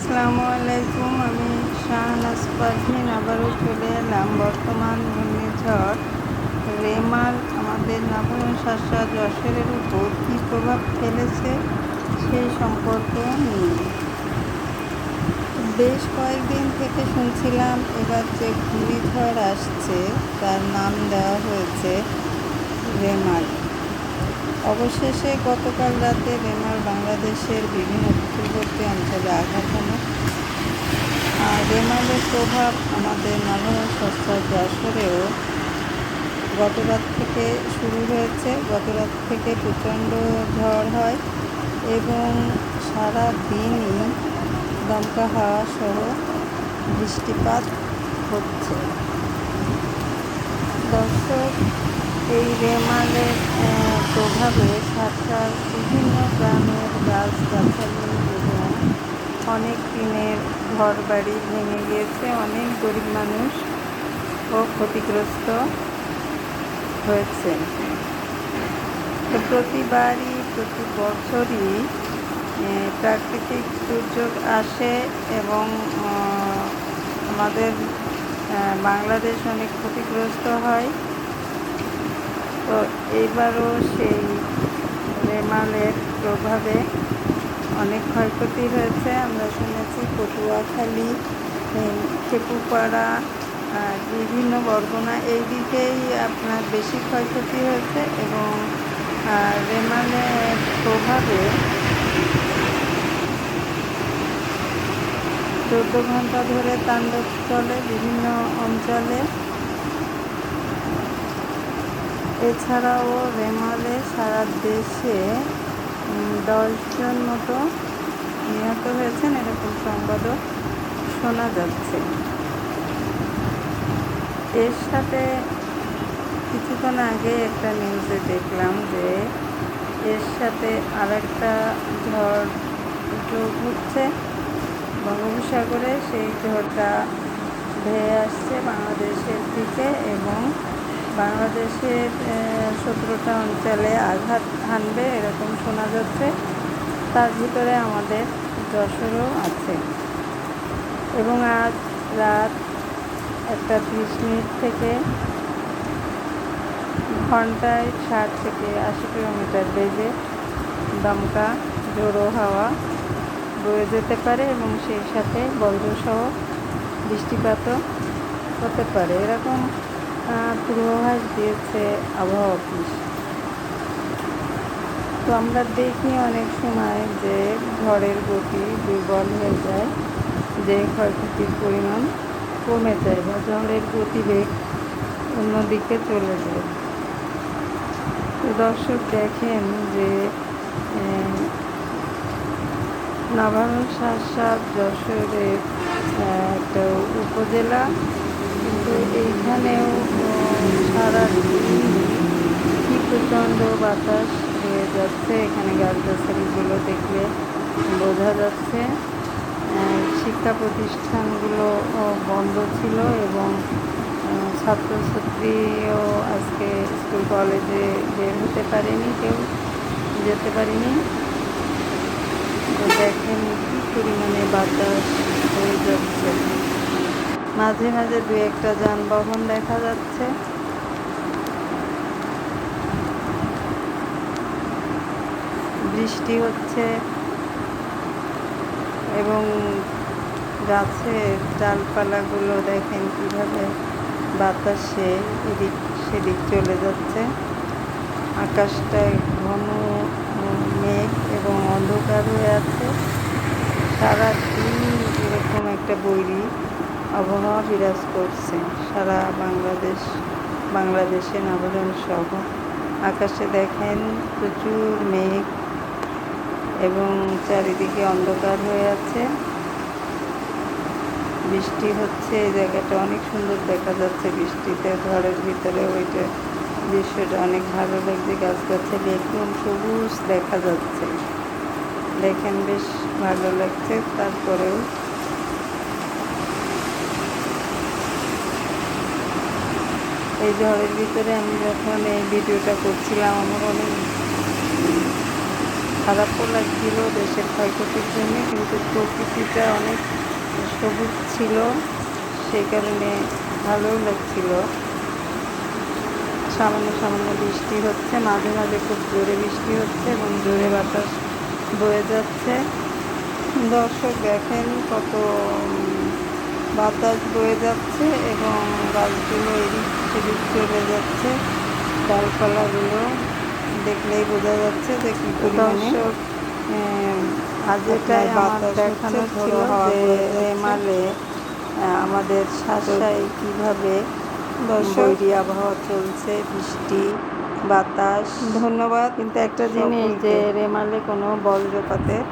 আসসালামু আলাইকুম, আমি শাহনাজ পারভিন আবারও চলে এলাম বর্তমান ঘূর্ণিঝড় রেমাল। আমাদের নবম শাসা যশোরের উপর কী প্রভাব ফেলেছে সেই সম্পর্কে নিয়ে। বেশ কয়েকদিন থেকে শুনছিলাম এবার যে ঘূর্ণিঝড় আসছে, তার নাম দেওয়া হয়েছে রেমাল। অবশেষে গতকাল রাতে রেমাল বাংলাদেশের বিভিন্ন উপকূলবর্তী অঞ্চলে আঘাত হানে। আর রেমালের প্রভাব আমাদের নভরা সস্তা যশোরেও গতরাত থেকে শুরু হয়েছে। গতরাত থেকে প্রচণ্ড ঝড় হয় এবং সারা দিনই দমকা হাওয়া সহ বৃষ্টিপাত হচ্ছে। দর্শক, এই রেমালের প্রভাবে সাতটার বিভিন্ন গ্রামের গাছগাছালি এবং অনেক দিনের ঘর বাড়ি ভেঙে গিয়েছে। অনেক গরিব মানুষ ও ক্ষতিগ্রস্ত হয়েছে। প্রতিবারই, প্রতি বছরই প্রাকৃতিক দুর্যোগ আসে এবং আমাদের বাংলাদেশ অনেক ক্ষতিগ্রস্ত হয়। তো এইবারও সেই রেমালের প্রভাবে অনেক ক্ষয়ক্ষতি হয়েছে। আমরা শুনেছি পটুয়াখালী খেপুপাড়া বিভিন্ন বরগুনা এই দিকেই আপনার বেশি ক্ষয়ক্ষতি হয়েছে এবং রেমালের প্রভাবে চোদ্দ ঘণ্টা ধরে তাণ্ডব চলে বিভিন্ন অঞ্চলে। এছাড়াও রেমালে সারা দেশে দশজন মতো নিহত হয়েছেন এরকম সংবাদও শোনা যাচ্ছে। এর সাথে কিছুক্ষণ আগে একটা নিউজে দেখলাম যে এর সাথে আরেকটা ঝড় যোগ হচ্ছে বঙ্গোপসাগরে, সেই ঝড়টা ধেয়ে আসছে বাংলাদেশের দিকে এবং বাংলাদেশের সতেরোটা অঞ্চলে আঘাত হানবে এরকম শোনা যাচ্ছে। তার ভিতরে আমাদের যশোরও আছে। এবং আজ রাত একটা ত্রিশ মিনিট থেকে ঘন্টায় ষাট থেকে আশি কিলোমিটার বেগে দমকা জোরো হাওয়া বয়ে যেতে পারে এবং সেই সাথে বজ্রসহ বৃষ্টিপাতও হতে পারে। এরকম পূর্বাভাস দিয়েছে আবহাওয়া অফিস। তো আমরা দেখি অনেক সময় যে ঝড়ের গতি দুর্বল হয়ে যায়, যে ক্ষয়ক্ষতির পরিমাণ কমে যায় বা ঝড়ের গতিবেগ অন্যদিকে চলে যায়। তো দর্শক দেখেন যে নবান্ন শাসাদ যশোরের একটা উপজেলা কিন্তু এইখানেও সারা দিন কি প্রচণ্ড বাতাস হয়ে যাচ্ছে। এখানে গাছ গাছালিগুলো দেখলে বোঝা যাচ্ছে শিক্ষা প্রতিষ্ঠানগুলো বন্ধ ছিল এবং ছাত্রছাত্রীও আজকে স্কুল কলেজে বের হতে পারেনি, কেউ যেতে পারিনি। তো দেখেন কী পরিমাণে বাতাস হয়ে যাচ্ছে। মাঝে মাঝে দু একটা যানবাহন দেখা যাচ্ছে। বৃষ্টি হচ্ছে এবং গাছের ডালপালাগুলো দেখেন কীভাবে বাতাসে এদিক সেদিক চলে যাচ্ছে। আকাশটায় ঘন মেঘ এবং অন্ধকার হয়ে আছে। সারাদিন এরকম একটা বৈরী আবহাওয়া বিরাজ করছে। সারা বাংলাদেশ, বাংলাদেশে নবজন সহ আকাশে দেখেন প্রচুর মেঘ এবং চারিদিকে অন্ধকার হয়ে আছে। বৃষ্টি হচ্ছে, এই জায়গাটা অনেক সুন্দর দেখা যাচ্ছে বৃষ্টিতে, ঘরের ভিতরে ওইটা দৃশ্যটা অনেক ভালো লাগছে গাছগাছালি একদম সবুজ দেখা যাচ্ছে। দেখেন বেশ ভালো লাগছে, তারপরেও এই ঝড়ের ভিতরে আমি যখন এই ভিডিওটা করছিলাম, আমার অনেক খারাপও লাগছিল দেশের ক্ষয়ক্ষতির জন্য, কিন্তু প্রকৃতিটা অনেক সবুজ ছিল, সেই কারণে ভালোও লাগছিল। সামান্য সামান্য বৃষ্টি হচ্ছে, মাঝে মাঝে খুব জোরে বৃষ্টি হচ্ছে এবং জোরে বাতাস বয়ে যাচ্ছে। দর্শক দেখেন কত বাতাস বয়ে যাচ্ছে এবং গাছগুলো এদিক সেদিক চলে যাচ্ছে। ডালপালাগুলো দেখলেই বোঝা যাচ্ছে যে কি পরিমাণে আজ এটাই আমার দেখানো ছিল যে রেমালে আমাদের শাসায় কীভাবে বৈরী আবহাওয়া চলছে বৃষ্টি বাতাস। ধন্যবাদ কিন্তু একটা জিনিস যে রেমালে কোনো বজ্রপাতের